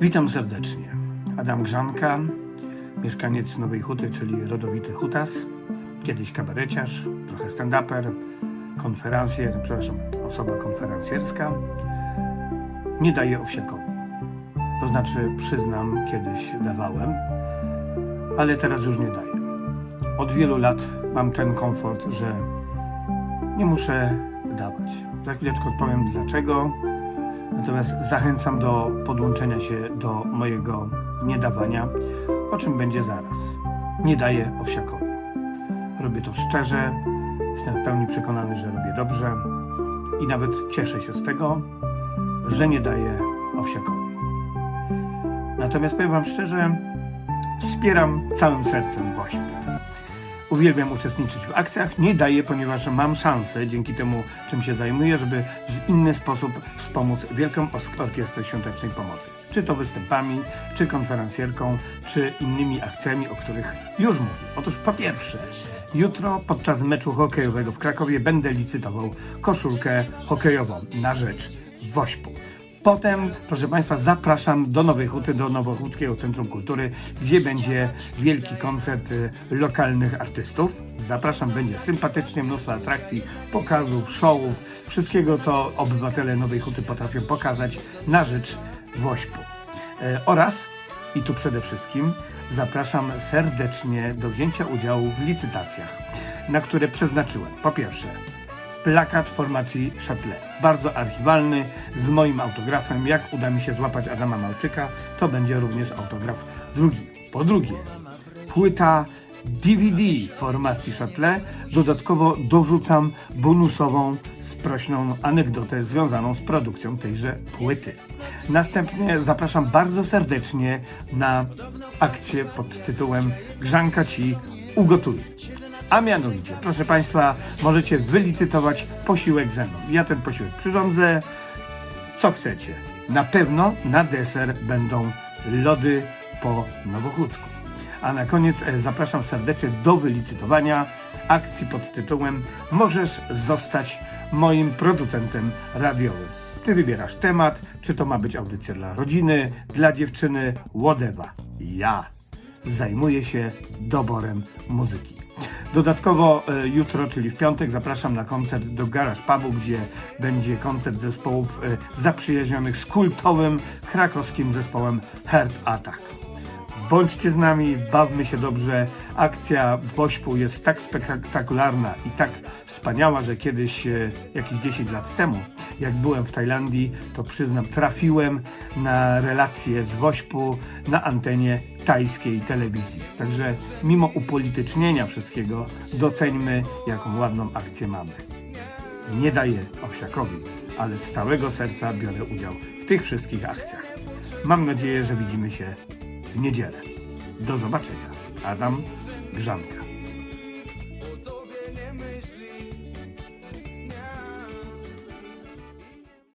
Witam serdecznie. Adam Grzanka, mieszkaniec Nowej Huty, czyli rodowity Hutas, kiedyś kabareciarz, trochę stand-uper, konferencjer, przepraszam, osoba konferencjerska. Nie daję owsiakowi. To znaczy, przyznam, kiedyś dawałem, ale teraz już nie daję. Od wielu lat mam ten komfort, że nie muszę dawać. Za chwileczkę odpowiem dlaczego. Natomiast zachęcam do podłączenia się do mojego niedawania, o czym będzie zaraz. Nie daję owsiakowi. Robię to szczerze, jestem w pełni przekonany, że robię dobrze i nawet cieszę się z tego, że nie daję owsiakowi. Natomiast powiem Wam szczerze, wspieram całym sercem WOŚP. Uwielbiam uczestniczyć w akcjach, nie daję, ponieważ mam szansę, dzięki temu, czym się zajmuję, żeby w inny sposób wspomóc Wielką Orkiestrę Świątecznej Pomocy. Czy to występami, czy konferencjerką, czy innymi akcjami, o których już mówię. Otóż po pierwsze, jutro podczas meczu hokejowego w Krakowie będę licytował koszulkę hokejową na rzecz WOŚP-u. Potem, proszę Państwa, zapraszam do Nowej Huty, do Nowochódzkiego Centrum Kultury, gdzie będzie wielki koncert y, lokalnych artystów. Zapraszam, będzie sympatycznie, mnóstwo atrakcji, pokazów, showów, wszystkiego, co obywatele Nowej Huty potrafią pokazać na rzecz WOŚP-u. E, Oraz, i tu przede wszystkim, zapraszam serdecznie do wzięcia udziału w licytacjach, na które przeznaczyłem, po pierwsze, plakat formacji Châtelet. Bardzo archiwalny, z moim autografem. Jak uda mi się złapać Adama Malczyka, to będzie również autograf drugi. Po drugie, płyta DVD formacji Châtelet. Dodatkowo dorzucam bonusową, sprośną anegdotę związaną z produkcją tejże płyty. Następnie zapraszam bardzo serdecznie na akcję pod tytułem Grzanka Ci ugotuje. A mianowicie, proszę Państwa, możecie wylicytować posiłek ze mną. Ja ten posiłek przyrządzę. Co chcecie? Na pewno na deser będą lody po nowochódzku. A na koniec e, zapraszam serdecznie do wylicytowania akcji pod tytułem Możesz zostać moim producentem radiowym. Ty wybierasz temat, czy to ma być audycja dla rodziny, dla dziewczyny, whatever. Ja zajmuję się doborem muzyki. Dodatkowo e, jutro, czyli w piątek, zapraszam na koncert do Garage Pubu, gdzie będzie koncert zespołów e, zaprzyjaźnionych z kultowym krakowskim zespołem Heart Attack. Bądźcie z nami, bawmy się dobrze. Akcja Wośpu jest tak spektakularna i tak wspaniała, że kiedyś, e, jakieś 10 lat temu, jak byłem w Tajlandii, to przyznam, trafiłem na relację z Wośpu na antenie tajskiej telewizji. Także mimo upolitycznienia wszystkiego, doceńmy, jaką ładną akcję mamy. Nie daję Owsiakowi, ale z całego serca biorę udział w tych wszystkich akcjach. Mam nadzieję, że widzimy się w niedzielę. Do zobaczenia. Adam Grzanka.